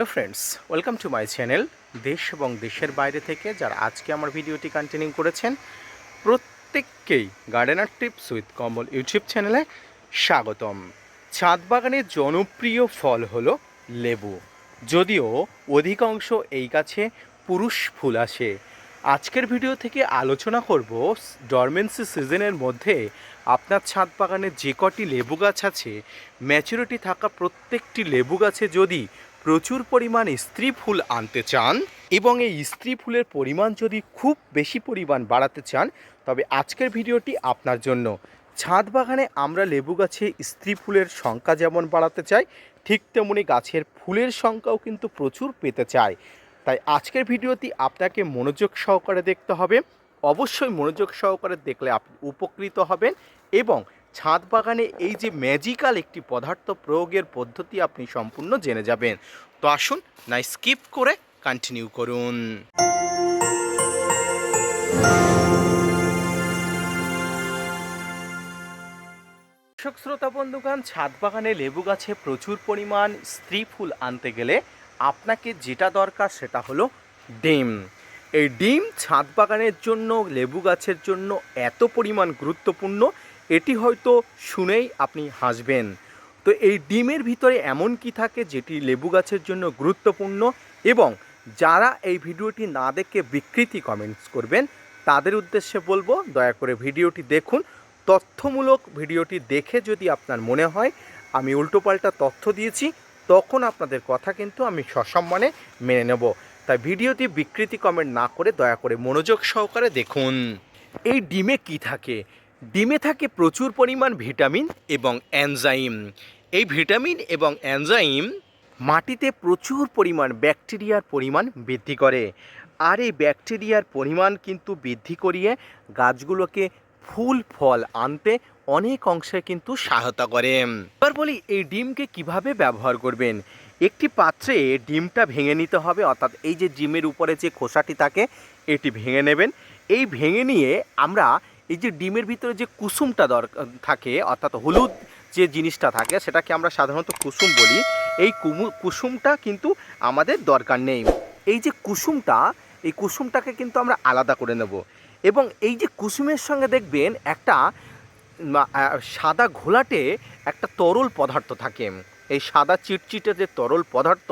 Hello friends welcome to my channel দেশ এবং দেশের বাইরে থেকে যারা আজকে আমার ভিডিওটি কন্টিনিউ করেছেন, প্রত্যেককেই gardener tips with Kamal YouTube চ্যানেলে স্বাগতম। ছাদ বাগানের জনপ্রিয় ফল হলো লেবু। যদিও অধিকাংশ এই গাছে পুরুষ ফুল আসে। আজকের ভিডিও থেকে আলোচনা করব ডরমেন্সি সিজনের মধ্যে আপনার ছাদ বাগানে যে কটি লেবু গাছ আছে ম্যাচুরিটি থাকা প্রত্যেকটি লেবু গাছে যদি প্রচুর পরিমাণ স্ত্রী ফুল আনতে চান এবং এই স্ত্রী ফুলের পরিমাণ যদি খুব বেশি পরিমাণ বাড়াতে চান, তবে আজকের ভিডিওটি আপনার জন্য। ছাদ বাগানে আমরা লেবু গাছে স্ত্রী ফুলের সংখ্যা যেমন বাড়াতে চাই, ঠিক তেমনি গাছের ফুলের সংখ্যাও কিন্তু প্রচুর পেতে চাই। তাই আজকের ভিডিওটি আপনাকে মনোযোগ সহকারে দেখতে হবে। অবশ্যই মনোযোগ সহকারে দেখলে আপনি উপকৃত হবেন এবং ছাদ বাগানে এই যে ম্যাজিক্যাল একটি পদার্থ প্রয়োগের পদ্ধতি আপনি সম্পূর্ণ জেনে যাবেন। তো আসুন না স্কিপ করে কন্টিনিউ করুন। দর্শক, শ্রোতা বন্ধুগণ ছাদ বাগানে লেবু গাছে প্রচুর পরিমাণ স্ত্রী ফুল আনতে গেলে আপনাকে যেটা দরকার সেটা হলো ডিম। এই ডিম ছাদ বাগানের জন্য, লেবু গাছের জন্য এত পরিমাণ গুরুত্বপূর্ণ এটি হয়তো শুনেই আপনি হাসবেন। তো এই ডিমের ভিতরে এমন কি থাকে যেটি লেবু গাছের জন্য গুরুত্বপূর্ণ এবং যারা এই ভিডিওটি না দেখে বিকৃতি কমেন্টস করবেন, তাদের উদ্দেশ্যে বলব, দয়া করে ভিডিওটি দেখুন। তথ্যমূলক ভিডিওটি দেখে যদি আপনার মনে হয়, আমি উল্টোপাল্টা তথ্য দিয়েছি, তখন আপনাদের কথা কিন্তু আমি সসম্মানে মেনে নেব। তাই ভিডিওটি বিকৃতি কমেন্ট না করে দয়া করে মনোযোগ সহকারে দেখুন। এই ডিমে কি থাকে? ডিমে থাকে প্রচুর পরিমাণ ভিটামিন এবং অ্যানজাইম এই ভিটামিন এবং অ্যানজাইম মাটিতে প্রচুর পরিমাণ ব্যাকটেরিয়ার পরিমাণ বৃদ্ধি করে। আর এই ব্যাকটেরিয়ার পরিমাণ কিন্তু বৃদ্ধি করিয়ে গাছগুলোকে ফুল, ফল আনতে অনেক অংশে কিন্তু সহায়তা করে। এবার বলি, এই ডিমকে কীভাবে ব্যবহার করবেন? একটি পাত্রে ডিমটা ভেঙে নিতে হবে, অর্থাৎ এই যে ডিমের উপরে যে খোসাটি থাকে, এটি ভেঙে নেবেন। এই ভেঙে নিয়ে আমরা এই যে ডিমের ভিতরে যে কুসুমটা দরকার থাকে, অর্থাৎ হলুদ যে জিনিসটা থাকে, সেটাকে আমরা সাধারণত কুসুম বলি। এই কুমু, কুসুমটা কিন্তু আমাদের দরকার নেই। এই যে কুসুমটা, এই কুসুমটাকে কিন্তু আমরা আলাদা করে নেব। এবং এই যে কুসুমের সঙ্গে দেখবেন একটা সাদা ঘোলাটে একটা তরল পদার্থ থাকে। এই সাদা চিটচিটে যে তরল পদার্থ,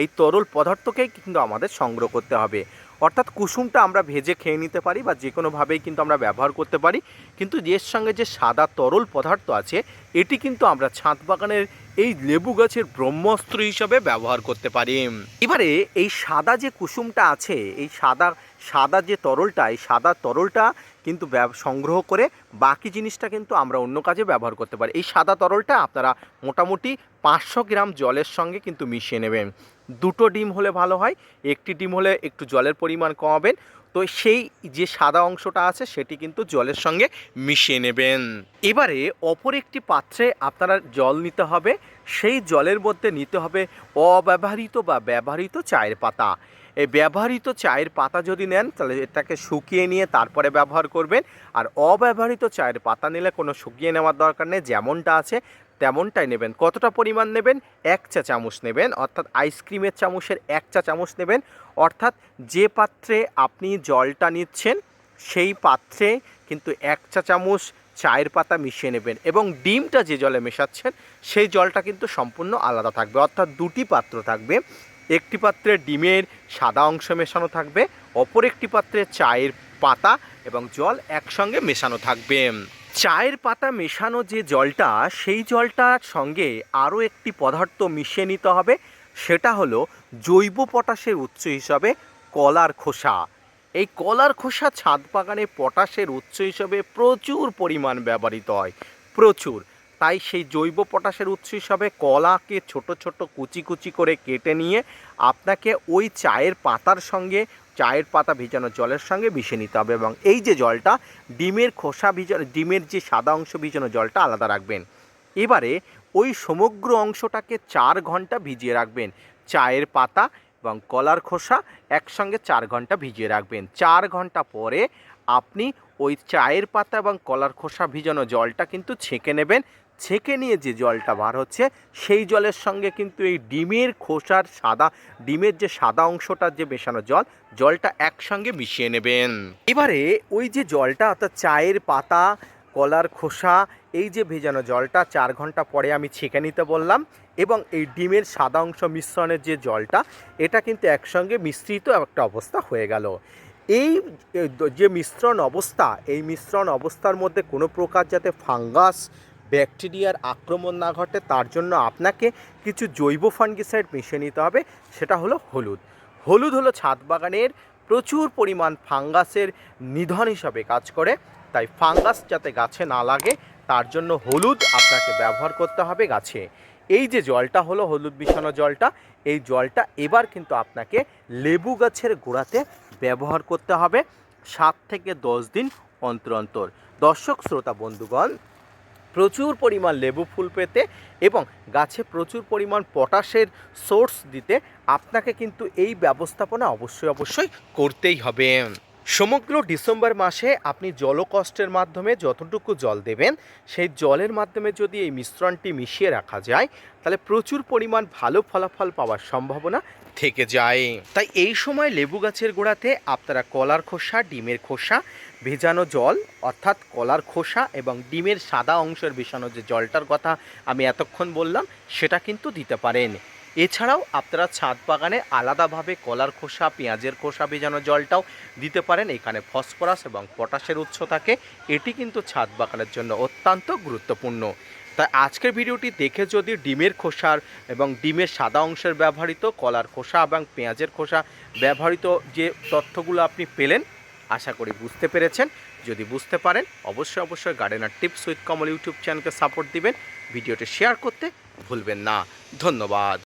এই তরল পদার্থকেই কিন্তু আমাদের সংগ্রহ করতে হবে। অর্থাৎ কুসুমটা আমরা ভেজে খেয়ে নিতে পারি বা যে কোনোভাবেই কিন্তু আমরা ব্যবহার করতে পারি। কিন্তু এর সঙ্গে যে সাদা তরল পদার্থ আছে, এটি কিন্তু আমরা ছাদ বাগানের এই লেবু গাছের ব্রহ্মস্ত্র হিসাবে ব্যবহার করতে পারি। এবারে এই সাদা যে কুসুমটা আছে, এই সাদা সাদা যে তরলটা, এই সাদা তরলটা কিন্তু সংগ্রহ করে বাকি জিনিসটা কিন্তু আমরা অন্য কাজে ব্যবহার করতে পারি। এই সাদা তরলটা আপনারা মোটামুটি পাঁচশো গ্রাম জলের সঙ্গে কিন্তু মিশিয়ে নেবেন। দুটো ডিম হলে ভালো হয়, একটি ডিম হলে একটু জলের পরিমাণ কমাবেন। তো সেই যে সাদা অংশটা আছে, সেটি কিন্তু জলের সঙ্গে মিশিয়ে নেবেন। এবারে অপর একটি পাত্রে আপনারা জল নিতে হবে, সেই জলের মধ্যে নিতে হবে অব্যবহৃত বা ব্যবহৃত চায়ের পাতা। এই ব্যবহৃত চায়ের পাতা যদি নেন, তাহলে এটাকে শুকিয়ে নিয়ে তারপরে ব্যবহার করবেন। আর অব্যবহৃত চায়ের পাতা নিলে কোনো শুকিয়ে নেওয়ার দরকার নেই, যেমনটা আছে তেমনটাই নেবেন। কতটা পরিমাণ নেবেন? এক চা চামচ নেবেন, অর্থাৎ আইসক্রিমের চামচের এক চা চামচ নেবেন। অর্থাৎ যে পাত্রে আপনি জলটা নিচ্ছেন, সেই পাত্রে কিন্তু এক চা চামচ চায়ের পাতা মিশিয়ে নেবেন এবং ডিমটা যে জলে মেশাচ্ছেন, সেই জলটা কিন্তু সম্পূর্ণ আলাদা থাকবে। অর্থাৎ দুটি পাত্র থাকবে। একটি পাত্রে ডিমের সাদা অংশ মেশানো থাকবে, অপর একটি পাত্রে চায়ের পাতা এবং জল একসঙ্গে মেশানো থাকবে। চায়ের পাতা মেশানো যে জলটা, সেই জলটার সঙ্গে আরও একটি পদার্থ মিশিয়ে নিতে হবে। সেটা হলো জৈব পটাশের উৎস হিসাবে কলার খোসা। এই কলার খোসা ছাদ বাগানে পটাশের উৎস হিসাবে প্রচুর পরিমাণ ব্যবহৃত হয়। প্রচুর। তাই সেই জৈব পটাশের উৎস হিসাবে কলাকে ছোট ছোট কুচি কুচি করে কেটে নিয়ে আপনাকে ওই চায়ের পাতার সঙ্গে চায়ের পাতা ভিজানো জলের সঙ্গে মিশিয়ে নিতে হবে এবং এই যে জলটা, ডিমের খোসা ভিজানো, ডিমের যে সাদা অংশ ভিজানো জলটা আলাদা রাখবেন। এবারে ওই সমগ্র অংশটাকে চার ঘণ্টা ভিজিয়ে রাখবেন। চায়ের পাতা এবং কলার খোসা একসঙ্গে চার ঘণ্টা ভিজিয়ে রাখবেন। চার ঘণ্টা পরে আপনি ওই চায়ের পাতা এবং কলার খোসা ভিজানো জলটা কিন্তু ছেঁকে নেবেন। ছেঁকে নিয়ে যে জলটা বার হচ্ছে, সেই জলের সঙ্গে কিন্তু এই ডিমের খোসার সাদা, ডিমের যে সাদা অংশটা যে মেশানো জল, জলটা একসঙ্গে মিশিয়ে নেবেন। এবারে ওই যে জলটা, অর্থাৎ চায়ের পাতা, কলার খোসা, এই যে ভেজানো জলটা, চার ঘণ্টা পরে আমি ছেঁকে নিতে বললাম এবং এই ডিমের সাদা অংশ মিশ্রণের যে জলটা, এটা কিন্তু একসঙ্গে মিশ্রিত একটা অবস্থা হয়ে গেল। এই যে মিশ্রণ অবস্থা, এই মিশ্রণ অবস্থার মধ্যে কোনো প্রকার যাতে ফাঙ্গাস ব্যাকটেরিয়ার আক্রমণ না ঘটে, তার জন্য আপনাকে কিছু জৈব ফাঙ্গিসাইড মিশিয়ে নিতে হবে, সেটা হলো হলুদ। হলুদ হলো ছাদ বাগানের প্রচুর পরিমাণ ফাঙ্গাসের নিধন হিসাবে কাজ করে, তাই ফাঙ্গাস যাতে গাছে না লাগে, তার জন্য হলুদ আপনাকে ব্যবহার করতে হবে গাছে। এই যে জলটা হলো, হলুদ মিশানো জলটা, এই জলটা এবার কিন্তু আপনাকে লেবু গাছের গোড়াতে ব্যবহার করতে হবে সাত থেকে দশ দিন অন্তর অন্তর। দর্শক, শ্রোতা, বন্ধুগণ প্রচুর পরিমাণ লেবু ফুল পেতে এবং গাছে প্রচুর পরিমাণ পটাশের সোর্স দিতে আপনাকে কিন্তু এই ব্যবস্থাপনা অবশ্যই অবশ্যই করতেই হবে। সমগ্র ডিসেম্বর মাসে আপনি জলকষ্টের মাধ্যমে যতটুকু জল দেবেন, সেই জলের মাধ্যমে যদি এই মিশ্রণটি মিশিয়ে রাখা যায়, তাহলে প্রচুর পরিমাণ ভালো ফলাফল পাওয়ার সম্ভাবনা থেকে যায়। তাই এই সময় লেবু গাছের গোড়াতে আপনারা কলার খোসা, ডিমের খোসা, ভেজানো জল, অর্থাৎ কলার খোসা এবং ডিমের সাদা অংশের মেশানো যে জলটার কথা আমি এতক্ষণ বললাম, সেটা কিন্তু দিতে পারেন। এছাড়াও আপনারা ছাদ বাগানে আলাদাভাবে কলার খোসা, পেঁয়াজের খোসা ভেজানো জলটাও দিতে পারেন। এখানে ফসফরাস এবং পটাশের উৎস থাকে। এটি কিন্তু ছাদ বাগানের জন্য অত্যন্ত গুরুত্বপূর্ণ। তাই আজকের ভিডিওটি দেখে যদি ডিমের খোসার এবং ডিমের সাদা অংশের ব্যবহৃত কলার খোসা এবং পেঁয়াজের খোসা ব্যবহৃত যে তথ্যগুলো আপনি পেলেন, আশা করি বুঝতে পেরেছেন। যদি বুঝতে পারেন, অবশ্যই অবশ্যই gardener tips with Kamal YouTube চ্যানেলকে সাপোর্ট দিবেন। ভিডিওটি শেয়ার করতে ভুলবেন না। ধন্যবাদ।